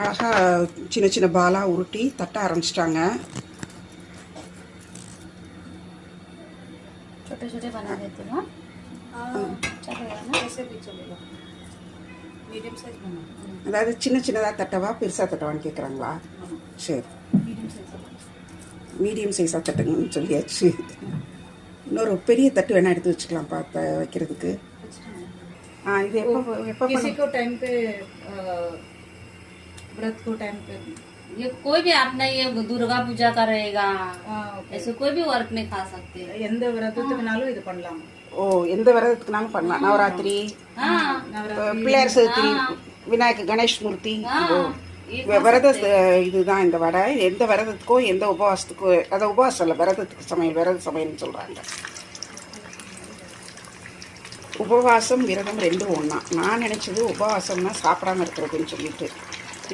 அழகாக சின்ன சின்ன பாலாக உருட்டி தட்ட ஆரம்பிச்சிட்டாங்க. அதாவது சின்ன சின்னதாக தட்டவா பெருசாக தட்டவான்னு கேட்குறாங்களா சரி. மீடியம் சைஸாக தட்டுங்கன்னு சொல்லியாச்சு. இன்னொரு பெரிய தட்டு வேணால் எடுத்து வச்சுக்கலாம் பார்த்த வைக்கிறதுக்கு. ஆ இது எப்போ எப்போ டைமுக்கு व्रत को टाइम पे ये कोई भी आपने ये दुर्गा पूजा करेगा ஆ, okay. ऐसे कोई भी वर्क में खा सकते हैं எந்த விரதத்துக்குனாலும் இது பண்ணலாம் ஓ எந்த விரதத்துக்குனாலும் பண்ணலாம் நவராத்திரி हाँ அஹ் பிள்ளையார் சதுர்த்தி விநாயகர் கணேஷ் மூர்த்தி ஓ. ये வி- விரத அஹ், இதுதான் இந்த வடை எந்த விரதத்துக்கோ எந்த உபவாசத்துக்கோ அதை உபவாசம் இல்லை விரதத்துக்கு சமையல் விரத சமையல்னு சொல்கிறாங்க உபவாசம் விரதம் ரெண்டும் ஒன்றா நான் நினச்சது உபவாசம்னா சாப்பிடாம இருக்கிறதுன்னு சொல்லிட்டு